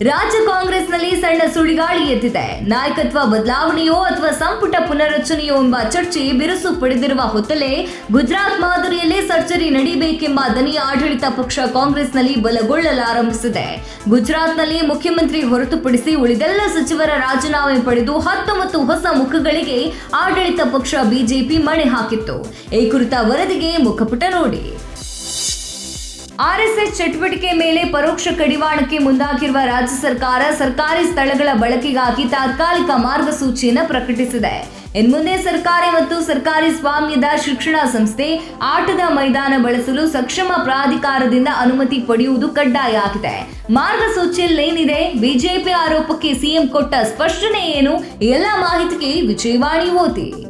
ರಾಜ್ಯ ಕಾಂಗ್ರೆಸ್ನಲ್ಲಿ ಸಣ್ಣ ಸುಳಿಗಾಳಿ ಎತ್ತಿದೆ ನಾಯಕತ್ವ ಬದಲಾವಣೆಯೋ ಅಥವಾ ಸಂಪುಟ ಪುನರಚನೆಯೋ ಎಂಬ ಚರ್ಚೆ ಬಿರುಸು ಪಡೆದಿರುವ ಹೊತ್ತಲೇ ಗುಜರಾತ್ ಮಾದರಿಯಲ್ಲೇ ಸರ್ಜರಿ ನಡೀಬೇಕೆಂಬ ದನಿ ಆಡಳಿತ ಪಕ್ಷ ಕಾಂಗ್ರೆಸ್ನಲ್ಲಿ ಬಲಗೊಳ್ಳಲಾರಂಭಿಸಿದೆ. ಗುಜರಾತ್ನಲ್ಲಿ ಮುಖ್ಯಮಂತ್ರಿ ಹೊರತುಪಡಿಸಿ ಉಳಿದೆಲ್ಲ ಸಚಿವರ ರಾಜೀನಾಮೆ ಪಡೆದು ಹತ್ತೊಂಬತ್ತು ಹೊಸ ಮುಖಗಳಿಗೆ ಆಡಳಿತ ಪಕ್ಷ ಬಿಜೆಪಿ ಮಣೆ ಹಾಕಿತ್ತು. ಈ ಕುರಿತ ವರದಿಗೆ ಮುಖಪುಟ ನೋಡಿ. ಆರ್ಎಸ್ಎಸ್ ಚಟುವಟಿಕೆ ಮೇಲೆ ಪರೋಕ್ಷ ಕಡಿವಾಣಕ್ಕೆ ಮುಂದಾಗಿರುವ ರಾಜ್ಯ ಸರ್ಕಾರ ಸರ್ಕಾರಿ ಸ್ಥಳಗಳ ಬಳಕೆಗಾಗಿ ತಾತ್ಕಾಲಿಕ ಮಾರ್ಗಸೂಚಿಯನ್ನು ಪ್ರಕಟಿಸಿದೆ. ಇನ್ಮುಂದೆ ಸರ್ಕಾರಿ ಮತ್ತು ಸರ್ಕಾರಿ ಸ್ವಾಮ್ಯದ ಶಿಕ್ಷಣ ಸಂಸ್ಥೆ ಆಟದ ಮೈದಾನ ಬಳಸಲು ಸಕ್ಷಮ ಪ್ರಾಧಿಕಾರದಿಂದ ಅನುಮತಿ ಪಡೆಯುವುದು ಕಡ್ಡಾಯ ಆಗಿದೆ. ಮಾರ್ಗಸೂಚಿಯಲ್ಲಿ ಏನಿದೆ? ಬಿಜೆಪಿ ಆರೋಪಕ್ಕೆ ಸಿಎಂ ಕೊಟ್ಟ ಸ್ಪಷ್ಟನೆ ಏನು? ಎಲ್ಲ ಮಾಹಿತಿಗೆ ವಿಜಯವಾಣಿ ಓದಿ.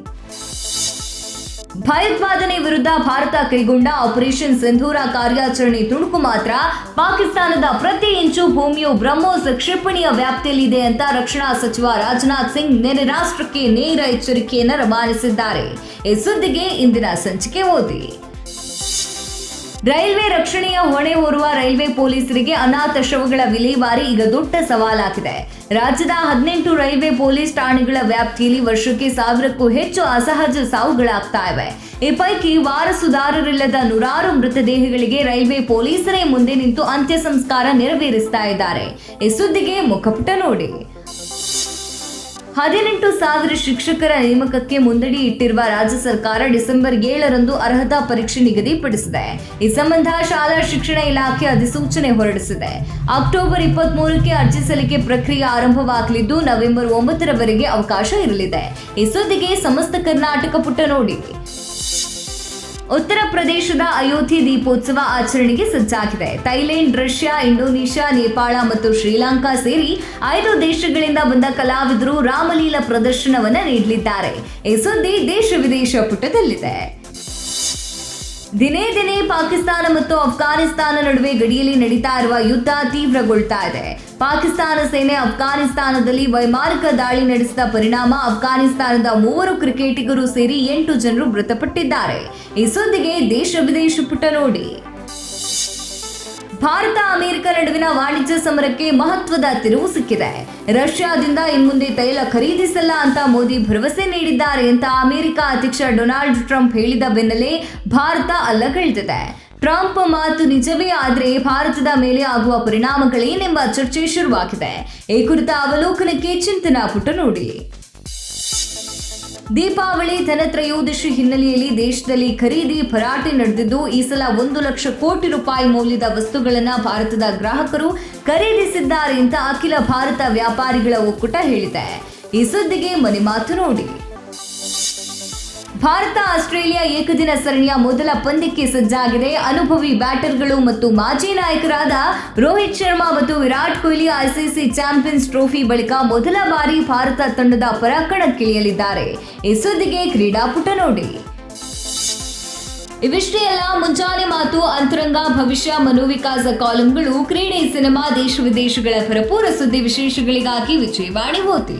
ಭಯೋತ್ಪಾದನೆ ವಿರುದ್ಧ ಭಾರತ ಕೈಗೊಂಡ ಆಪರೇಷನ್ ಸಿಂಧೂರ ಕಾರ್ಯಾಚರಣೆ ತುಣುಕು ಮಾತ್ರ. ಪಾಕಿಸ್ತಾನದ ಪ್ರತಿ ಇಂಚು ಭೂಮಿಯು ಬ್ರಹ್ಮೋಸ್ ಕ್ಷಿಪಣಿಯ ವ್ಯಾಪ್ತಿಯಲ್ಲಿದೆ ಅಂತ ರಕ್ಷಣಾ ಸಚಿವ ರಾಜನಾಥ್ ಸಿಂಗ್ ನೆರೆ ರಾಷ್ಟ್ರಕ್ಕೆ ನೇರ ಎಚ್ಚರಿಕೆಯನ್ನು ರವಾನಿಸಿದ್ದಾರೆ. ಈ ಸುದ್ದಿಗೆ ಇಂದಿನ ಸಂಚಿಕೆ ಓದಿ. ರೈಲ್ವೆ ರಕ್ಷಣೆಯ ಹೊಣೆ ಹೊರುವ ರೈಲ್ವೆ ಪೊಲೀಸರಿಗೆ ಅನಾಥ ಶವಗಳ ವಿಲೇವಾರಿ ಈಗ ದೊಡ್ಡ ಸವಾಲಾಗಿದೆ. ರಾಜ್ಯದ ಹದಿನೆಂಟು ರೈಲ್ವೆ ಪೊಲೀಸ್ ಠಾಣೆಗಳ ವ್ಯಾಪ್ತಿಯಲ್ಲಿ ವರ್ಷಕ್ಕೆ ಸಾವಿರಕ್ಕೂ ಹೆಚ್ಚು ಅಸಹಜ ಸಾವುಗಳಾಗ್ತಾ ಇವೆ. ಈ ಪೈಕಿ ವಾರಸುದಾರರಿಲ್ಲದ ನೂರಾರು ಮೃತದೇಹಗಳಿಗೆ ರೈಲ್ವೆ ಪೊಲೀಸರೇ ಮುಂದೆ ನಿಂತು ಅಂತ್ಯ ಸಂಸ್ಕಾರ ನೆರವೇರಿಸ್ತಾ ಇದ್ದಾರೆ. ಈ ಸುದ್ದಿಗೆ ಮುಖಪುಟ ನೋಡಿ. ಹದಿನೆಂಟು ಸಾವಿರ ಶಿಕ್ಷಕರ ನೇಮಕಕ್ಕೆ ಮುಂದಡಿ ಇಟ್ಟಿರುವ ರಾಜ್ಯ ಸರ್ಕಾರ ಡಿಸೆಂಬರ್ ಏಳರಂದು ಅರ್ಹತಾ ಪರೀಕ್ಷೆ ನಿಗದಿಪಡಿಸಿದೆ. ಈ ಸಂಬಂಧ ಶಾಲಾ ಶಿಕ್ಷಣ ಇಲಾಖೆ ಅಧಿಸೂಚನೆ ಹೊರಡಿಸಿದೆ. ಅಕ್ಟೋಬರ್ ಇಪ್ಪತ್ತ್ ಮೂರಕ್ಕೆ ಅರ್ಜಿ ಸಲ್ಲಿಕೆ ಪ್ರಕ್ರಿಯೆ ಆರಂಭವಾಗಲಿದ್ದು, ನವೆಂಬರ್ ಒಂಬತ್ತರವರೆಗೆ ಅವಕಾಶ ಇರಲಿದೆ. ಈ ಸಮಸ್ತ ಕರ್ನಾಟಕ ಪುಟ ನೋಡಿ. ಉತ್ತರ ಪ್ರದೇಶದ ಅಯೋಧ್ಯೆ ದೀಪೋತ್ಸವ ಆಚರಣೆಗೆ ಸಜ್ಜಾಗಿದೆ. ಥೈಲ್ಯಾಂಡ್, ರಷ್ಯಾ, ಇಂಡೋನೇಷ್ಯಾ, ನೇಪಾಳ ಮತ್ತು ಶ್ರೀಲಂಕಾ ಸೇರಿ ಐದು ದೇಶಗಳಿಂದ ಬಂದ ಕಲಾವಿದರು ರಾಮಲೀಲಾ ಪ್ರದರ್ಶನವನ್ನು ನೀಡಲಿದ್ದಾರೆ. ಈ ಸುದ್ದಿ ದೇಶ ವಿದೇಶ ಪುಟದಲ್ಲಿದೆ. ದಿನೇ ದಿನೇ ಪಾಕಿಸ್ತಾನ ಮತ್ತು ಅಫ್ಘಾನಿಸ್ತಾನ ನಡುವೆ ಗಡಿಯಲ್ಲಿ ನಡೀತಾ ಇರುವ ಯುದ್ಧ ತೀವ್ರಗೊಳ್ತಾ ಇದೆ. ಪಾಕಿಸ್ತಾನ ಸೇನೆ ಅಫ್ಘಾನಿಸ್ತಾನದಲ್ಲಿ ವೈಮಾನಿಕ ದಾಳಿ ನಡೆಸಿದ ಪರಿಣಾಮ ಅಫ್ಘಾನಿಸ್ತಾನದ ಮೂವರು ಕ್ರಿಕೆಟಿಗರು ಸೇರಿ ಎಂಟು ಜನರು ಮೃತಪಟ್ಟಿದ್ದಾರೆ. ಈ ದೇಶ ವಿದೇಶ ಪುಟ ನೋಡಿ. ಭಾರತ ಅಮೆರಿಕ ನಡುವಿನ ವಾಣಿಜ್ಯ ಸಮರಕ್ಕೆ ಮಹತ್ವದ ತಿರುವು ಸಿಕ್ಕಿದೆ. ರಷ್ಯಾದಿಂದ ಇನ್ಮುಂದೆ ತೈಲ ಖರೀದಿಸಲ್ಲ ಅಂತ ಮೋದಿ ಭರವಸೆ ನೀಡಿದ್ದಾರೆ ಅಂತ ಅಮೆರಿಕ ಅಧ್ಯಕ್ಷ ಡೊನಾಲ್ಡ್ ಟ್ರಂಪ್ ಹೇಳಿದ ಬೆನ್ನಲ್ಲೇ ಭಾರತ ಅಲ್ಲಗಳೆದಿದೆ. ಟ್ರಂಪ್ ಮಾತು ನಿಜವೇ ಆದರೆ ಭಾರತದ ಮೇಲೆ ಆಗುವ ಪರಿಣಾಮಗಳೇನೆಂಬ ಚರ್ಚೆ ಶುರುವಾಗಿದೆ. ಈ ಕುರಿತ ಅವಲೋಕನಕ್ಕೆ ಚಿಂತನಾ ಪುಟ ನೋಡಿ. ದೀಪಾವಳಿ, ಧನತ್ರಯೋದಶಿ ಹಿನ್ನೆಲೆಯಲ್ಲಿ ದೇಶದಲ್ಲಿ ಖರೀದಿ, ಭರಾಟೆ ನಡೆದಿದ್ದು, ಈ ಸಲ ಒಂದು ಲಕ್ಷ ಕೋಟಿ ರೂಪಾಯಿ ಮೌಲ್ಯದ ವಸ್ತುಗಳನ್ನು ಭಾರತದ ಗ್ರಾಹಕರು ಖರೀದಿಸಿದ್ದಾರೆ ಅಂತ ಅಖಿಲ ಭಾರತ ವ್ಯಾಪಾರಿಗಳ ಒಕ್ಕೂಟ ಹೇಳಿದೆ. ಈ ಸುದ್ದಿಗೆ ಮನೆ ಮಾತು ನೋಡಿ. ಭಾರತ ಆಸ್ಟ್ರೇಲಿಯಾ ಏಕದಿನ ಸರಣಿಯ ಮೊದಲ ಪಂದ್ಯಕ್ಕೆ ಸಜ್ಜಾಗಿದೆ. ಅನುಭವಿ ಬ್ಯಾಟರ್ಗಳು ಮತ್ತು ಮಾಜಿ ನಾಯಕರಾದ ರೋಹಿತ್ ಶರ್ಮಾ ಮತ್ತು Virat Kohli ICC champions trophy ಬಳಿಕ ಮೊದಲ ಬಾರಿ ಭಾರತ ತಂಡದ ಪರ ಕಣಕ್ಕಿಳಿಯಲಿದ್ದಾರೆ. ಈ ಸುದ್ದಿಗೆ ಕ್ರೀಡಾಪುಟ ನೋಡಿ. ಇವಿಷ್ಟೇ ಅಲ್ಲ, ಮುಂಜಾನೆ ಮಾತು, ಅಂತರಂಗ, ಭವಿಷ್ಯ, ಮನೋವಿಕಾಸ ಕಾಲಂಗಳು, ಕ್ರೀಡೆ, ಸಿನಿಮಾ, ದೇಶ ವಿದೇಶಗಳ ಭರಪೂರ ಸುದ್ದಿ ವಿಶೇಷಗಳಿಗಾಗಿ ವಿಜಯವಾಣಿ ಓದಿ.